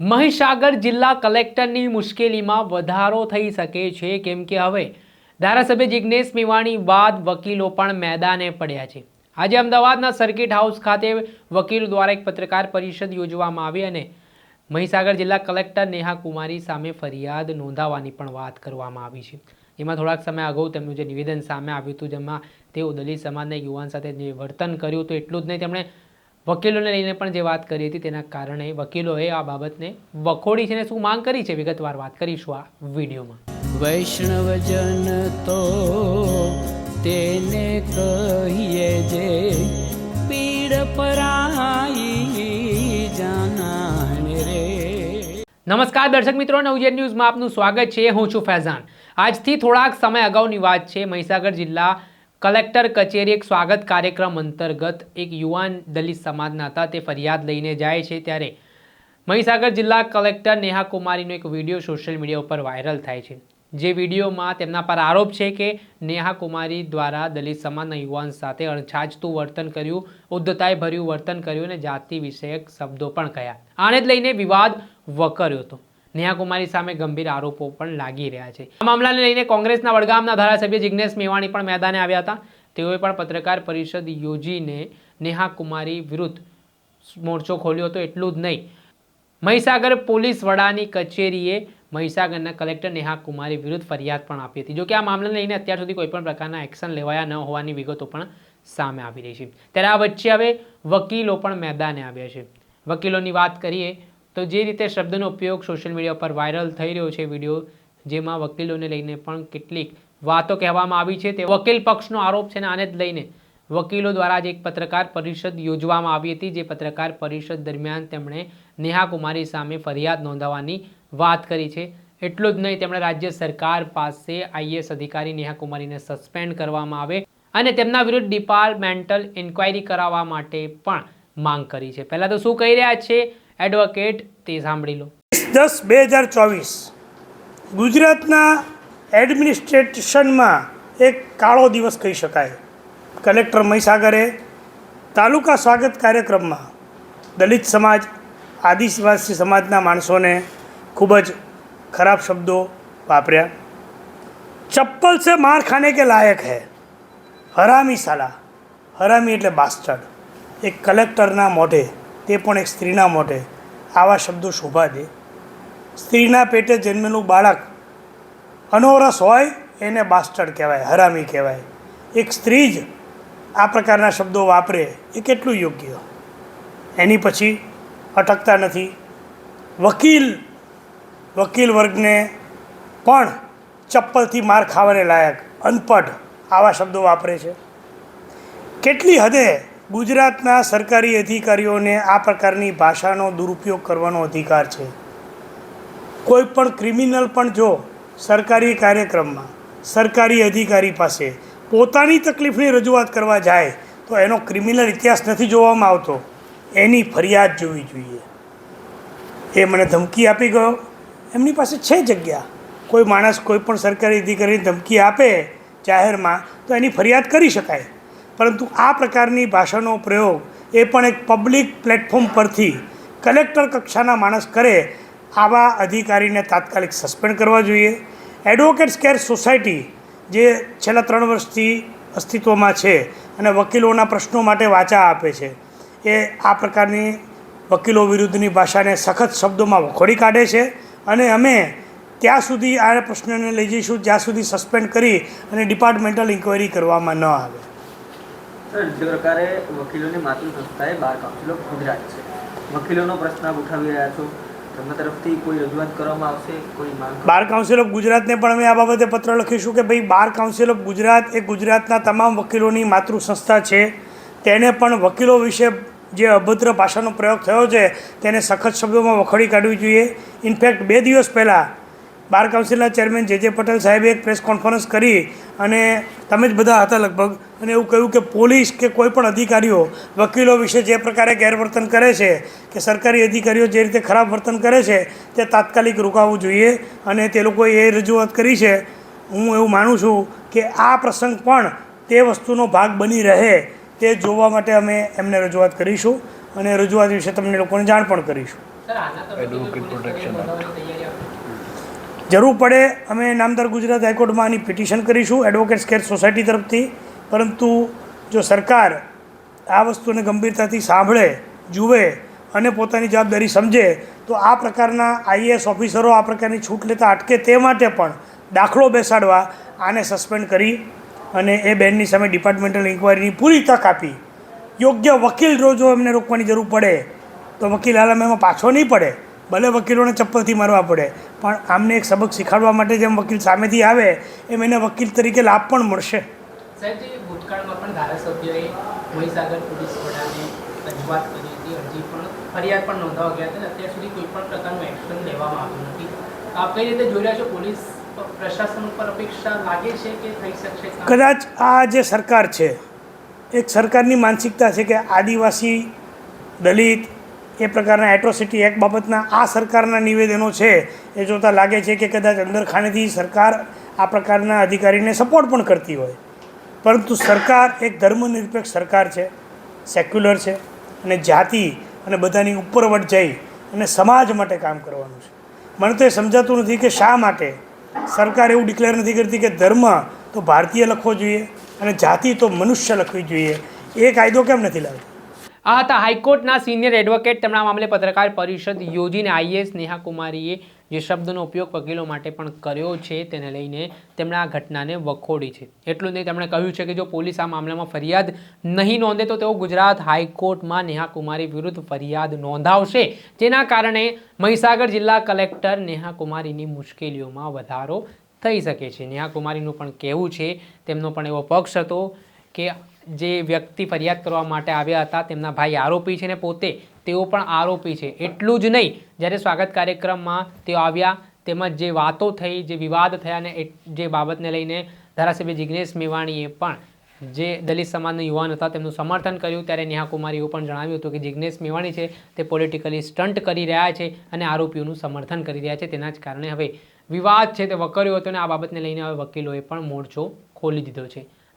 મહીસાગર જિલ્લા કલેક્ટરની મુશ્કેલીમાં વધારો થઈ શકે છે, કેમ કે હવે ધારાસભ્ય જિજ્ઞેશ મેવાણી બાદ વકીલો પણ મેદાને પડ્યા છે. આજે અમદાવાદના સર્કિટ હાઉસ ખાતે વકીલો દ્વારા એક પત્રકાર પરિષદ યોજવામાં આવી અને મહીસાગર જિલ્લા કલેક્ટર નેહા કુમારી સામે ફરિયાદ નોંધાવવાની પણ વાત કરવામાં આવી છે. એમાં થોડાક સમય અગાઉ તેમનું જે નિવેદન સામે આવ્યું હતું, જેમાં તેઓ દલિત સમાજના યુવાન સાથે જે વર્તન કર્યું હતું, એટલું જ નહીં, તેમણે વકીલોને લઈને પણ જે વાત કરી હતી તેના કારણે વકીલોએ આ બાબતને વખોડી છે ને શું માંગ કરી છે? વિગતવાર વાત કરીશું આ વિડીયોમાં. વૈષ્ણવજન તો તેને કહીએ જે પીડ પરાઈ નમસ્કાર દર્શક મિત્રો નવજેન ન્યૂઝમાં આપનું સ્વાગત છે. હું છું ફૈઝાન. આજથી થોડાક સમય અગાઉની વાત છે. મહીસાગર જિલ્લા કલેક્ટર કચેરી એક સ્વાગત કાર્યક્રમ અંતર્ગત એક યુવાન દલિત સમાજના હતા. તે ફરિયાદ લઈને જાય છે ત્યારે મહીસાગર જિલ્લા કલેક્ટર નેહા કુમારીનો એક વીડિયો સોશિયલ મીડિયા ઉપર વાયરલ થાય છે. જે વિડીયોમાં તેમના પર આરોપ છે કે નેહા કુમારી દ્વારા દલિત સમાજના યુવાન સાથે અણછાજતું વર્તન કર્યું ઉદ્ધતાએ ભર્યું વર્તન કર્યું અને જાતિ વિષયક શબ્દો પણ કહ્યા. આને જ લઈને વિવાદ વકર્યો હતો. નેહા કુમારી સામે ગંભીર આરોપો પણ લાગી રહ્યા છે. આ મામલાને લઈને કોંગ્રેસના વડગામના ધારાસભ્ય જિજ્ઞેશ મેવાણી પણ મેદાને આવ્યા હતા. તેઓએ પણ પત્રકાર પરિષદ યોજીને નેહા કુમારી વિરુદ્ધ મોરચો ખોલ્યો હતો. એટલું જ નહીં, મહીસાગર પોલીસ વડાની કચેરીએ મહીસાગરના કલેક્ટર નેહા કુમારી વિરુદ્ધ ફરિયાદ પણ આપી હતી. જોકે આ મામલાને લઈને અત્યાર સુધી કોઈ પણ પ્રકારના એક્શન લેવાયા ન હોવાની વિગતો પણ સામે આવી રહી છે. ત્યારે આ વચ્ચે હવે વકીલો પણ મેદાને આવ્યા છે. વકીલોની વાત કરીએ તો જે રીતે શબ્દનો ઉપયોગ સોશિયલ મીડિયા પર વાયરલ થઈ રહ્યો છે વીડિયો, જેમાં વકીલોને લઈને પણ કેટલીક વાતો કહેવામાં આવી છે. તે વકીલ પક્ષનો આરોપ છે ને આને જ લઈને વકીલો દ્વારા જ એક પત્રકાર પરિષદ યોજવામાં આવી હતી, જે પત્રકાર પરિષદ દરમિયાન તેમણે નેહા સામે ફરિયાદ નોંધાવવાની વાત કરી છે. એટલું જ નહીં, તેમણે રાજ્ય સરકાર પાસે આઈએસ અધિકારી નેહા કુમારીને સસ્પેન્ડ કરવામાં આવે અને તેમના વિરુદ્ધ ડિપાર્ટમેન્ટલ ઇન્ક્વાયરી કરાવવા માટે પણ માંગ કરી છે. પહેલાં તો શું કહી રહ્યા છે? એડવોકેટ તે સાંભળી લો. દસ બે હજાર ચોવીસ, ગુજરાતના એડમિનિસ્ટ્રેશનમાં એક કાળો દિવસ કહી શકાય. કલેક્ટર મહીસાગરે તાલુકા સ્વાગત કાર્યક્રમમાં દલિત સમાજ, આદિવાસી સમાજના માણસોને ખૂબ જ ખરાબ શબ્દો વાપર્યા. ચપ્પલ સે માર ખાને કે લાયક હૈ? હરામી સાલા હરામી એટલે બાસ્ટર્ડ એક કલેક્ટરના મોઢે તે પણ એક સ્ત્રીના મોઢે. આવા શબ્દો શોભા દે. સ્ત્રીના પેટે જન્મેલું બાળક અનોરસ હોય એને બાસ્ટર્ડ કહેવાય, હરામી કહેવાય. એક સ્ત્રી જ આ પ્રકારના શબ્દો વાપરે એ કેટલું યોગ્ય? એની પછી અટકતા નથી. વકીલ વકીલ વર્ગને પણ ચપ્પલથી માર ખાવાને લાયક, અનપઢ આવા શબ્દો વાપરે છે. કેટલી હદે ગુજરાતના સરકારી અધિકારીઓને આ પ્રકારની ભાષાનો દુરુપયોગ કરવાનો અધિકાર છે. કોઈ પણ ક્રિમિનલ પણ જો સરકારી કાર્યક્રમમાં સરકારી અધિકારી પાસે પોતાની તકલીફની રજૂઆત કરવા જાય તો એનો ક્રિમિનલ ઇતિહાસ નથી જોવામાં આવતો. એની ફરિયાદ જોવી જોઈએ. એ મને ધમકી આપી ગયો. એમની પાસે છે જગ્યા. કોઈ માણસ કોઈ પણ સરકારી અધિકારીને ધમકી આપે જાહેરમાં તો એની ફરિયાદ કરી શકાય. પરંતુ આ પ્રકારની ભાષાનો પ્રયોગ એ પણ એક પબ્લિક પ્લેટફોર્મ પરથી કલેક્ટર કક્ષાના માણસ કરે આવા અધિકારીને તાત્કાલિક સસ્પેન્ડ કરવા જોઈએ. એડવોકેટ્સ કેર સોસાયટી, જે છેલ્લા ત્રણ વર્ષથી અસ્તિત્વમાં છે અને વકીલોના પ્રશ્નો માટે વાચા આપે છે, એ આ પ્રકારની વકીલો વિરુદ્ધની ભાષાને સખત શબ્દોમાં વખોડી કાઢે છે અને અમે ત્યાં સુધી આ પ્રશ્નને લઈ જઈશું, જ્યાં સુધી સસ્પેન્ડ કરી અને ડિપાર્ટમેન્ટલ ઇન્ક્વાયરી કરવામાં ન આવે. જે વકીલોની માતૃ સંસ્થાએ બાર કાઉન્સિલ ઓફ ગુજરાત છે. વકીલોનો પ્રશ્ન ઉઠાવી રહ્યા છો. તેમના તરફથી કોઈ રજૂઆત કરવામાં આવશે? કોઈ માંગ બાર કાઉન્સિલ ઓફ ગુજરાતને પણ અમે આ બાબતે પત્ર લખીશું કે ભાઈ, બાર કાઉન્સિલ ઓફ ગુજરાત એ ગુજરાતના તમામ વકીલોની માતૃ સંસ્થા છે. તેને પણ વકીલો વિશે જે અભદ્ર ભાષાનો પ્રયોગ થયો છે, તેને સખત શબ્દોમાં વખોડી કાઢવી જોઈએ. ઇનફેક્ટ બે દિવસ પહેલાં બાર કાઉન્સિલના ચેરમેન જે જે પટેલ સાહેબે એક પ્રેસ કોન્ફરન્સ કરી અને તમે જ બધા હતા લગભગ અને એવું કહ્યું કે પોલીસ કે કોઈ પણ અધિકારીઓ વકીલો વિશે જે પ્રકારે ગેરવર્તન કરે છે કે સરકારી અધિકારીઓ જે રીતે ખરાબ વર્તન કરે છે તે તાત્કાલિક રોકાવવું જોઈએ અને તે લોકોએ એ રજૂઆત કરી છે. હું એવું માનું છું કે આ પ્રસંગ પણ તે વસ્તુનો ભાગ બની રહે તે જોવા માટે અમે એમને રજૂઆત કરીશું અને રજૂઆત વિશે તમને લોકોને જાણ પણ કરીશું. જરૂર પડે અમે નામદાર ગુજરાત હાઈકોર્ટમાં આની પિટિશન કરીશું એડવોકેટ્સ કેર સોસાયટી તરફથી. પરંતુ જો સરકાર આ વસ્તુને ગંભીરતાથી સાંભળે, જુએ અને પોતાની જવાબદારી સમજે, તો આ પ્રકારના આઈએએસ ઓફિસરો આ પ્રકારની છૂટ લેતા અટકે તે માટે પણ દાખલો બેસાડવા આને સસ્પેન્ડ કરી અને એ બેનની સામે ડિપાર્ટમેન્ટલ ઇન્કવાયરીની પૂરી તક આપી. યોગ્ય વકીલ જો જો એમને રોકવાની જરૂર પડે, તો વકીલ હાલમાં એમાં પાછો નહીં પડે. ભલે વકીલોને ચપ્પલથી મારવા પડે, પણ આમને એક સબક શીખવાડવા માટે જેમ વકીલ સામેથી આવે, એમ એને વકીલ તરીકે લાભ પણ મળશે. કદાચ આ જે સરકાર છે, એક સરકારની માનસિકતા છે કે આદિવાસી દલિત એ પ્રકારના એટ્રોસિટી એક્ટ બાબતના આ સરકારના નિવેદનો છે, એ જોતાં લાગે છે કે કદાચ અંદર ખાનેથી સરકાર આ પ્રકારના અધિકારીને સપોર્ટ પણ કરતી હોય. પરંતુ સરકાર એક ધર્મનિરપેક્ષ સરકાર છે સેક્યુલર છે, અને જાતિ અને બધાની ઉપરવટ જઈ અને સમાજ માટે કામ કરવાનું છે. મને તો એ સમજાતું નથી કે શા માટે સરકાર એવું ડિક્લેર નથી કરતી કે ધર્મ તો ભારતીય લખવો જોઈએ અને જાતિ તો મનુષ્ય લખવી જોઈએ. એ કાયદો કેમ નથી લાવતો આ હતા હાઈકોર્ટના સિનિયર એડવોકેટ. તેમના મામલે પત્રકાર પરિષદ યોજીને આઈએસ નેહા કુમારીએ જે શબ્દનો ઉપયોગ વકીલો માટે પણ કર્યો છે તેને લઈને તેમણે આ ઘટનાને વખોડી છે. એટલું નહીં, તેમણે કહ્યું છે કે જો પોલીસ આ મામલામાં ફરિયાદ નહીં નોંધે તો તેઓ ગુજરાત હાઈકોર્ટમાં નેહા કુમારી વિરુદ્ધ ફરિયાદ નોંધાવશે. જેના કારણે મહીસાગર જિલ્લા કલેક્ટર નેહા કુમારીની મુશ્કેલીઓમાં વધારો થઈ શકે છે. નેહા કુમારીનું પણ કહેવું છે, તેમનો પણ એવો પક્ષ હતો કે જે વ્યક્તિ ફરિયાદ કરવા માટે આવ્યા હતા, તેમના ભાઈ આરોપી છે ને પોતે, તેઓ પણ આરોપી છે. એટલું જ નહીં, જ્યારે સ્વાગત કાર્યક્રમમાં તેઓ આવ્યા, તેમજ જે વાતો થઈ, જે વિવાદ થયા ને જે બાબતને લઈને ધારાસભ્ય જિજ્ઞેશ મેવાણીએ પણ જે દલિત સમાજના યુવાન હતા, તેમનું સમર્થન કર્યું. ત્યારે નેહા એવું પણ જણાવ્યું હતું કે જિજ્ઞેશ મેવાણી છે, તે પોલિટિકલી સ્ટન્ટ કરી રહ્યા છે અને આરોપીઓનું સમર્થન કરી રહ્યા છે. તેના જ કારણે હવે વિવાદ છે તે વકર્યો હતો અને આ બાબતને લઈને હવે વકીલોએ પણ મોરચો ખોલી દીધો છે.